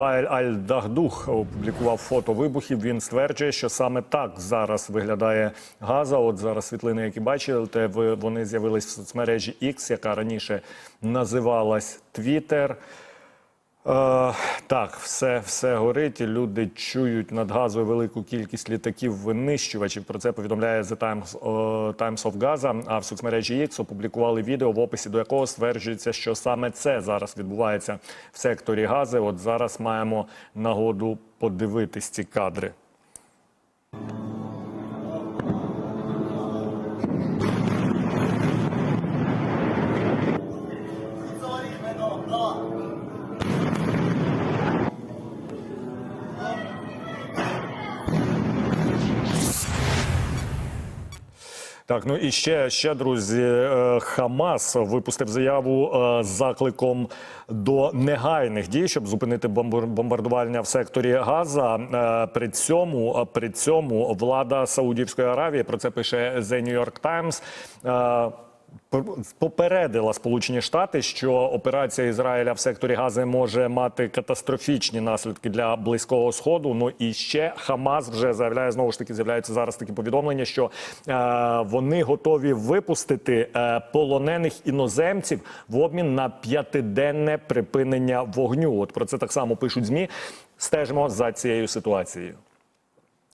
Аль-Дагдух опублікував фото вибухів. Він стверджує, що саме так зараз виглядає Газа. От зараз світлини, які бачили, те ви- вони з'явились в соцмережі X, яка раніше називалась Twitter. Е, так, все, все горить. Люди чують над газою велику кількість літаків винищувачів. Про це повідомляє The Times, е, Times of Gaza. А в соцмережі X опублікували відео, в описі до якого стверджується, що саме це зараз відбувається в секторі Гази. От зараз маємо нагоду подивитись ці кадри. Так, ну і ще, ще друзі, е, Хамас випустив заяву е, з закликом до негайних дій, щоб зупинити бомбар- бомбардування в секторі Газа. Е, При цьому, при цьому влада Саудівської Аравії про це пише The New York Times. Попередила Сполучені Штати, що операція Ізраїля в секторі Гази може мати катастрофічні наслідки для близького сходу. Ну і ще Хамас вже заявляє знову ж таки. З'являються зараз такі повідомлення, що е, вони готові випустити е, полонених іноземців в обмін на п'ятиденне припинення вогню. От про це так само пишуть змі. Стежимо за цією ситуацією.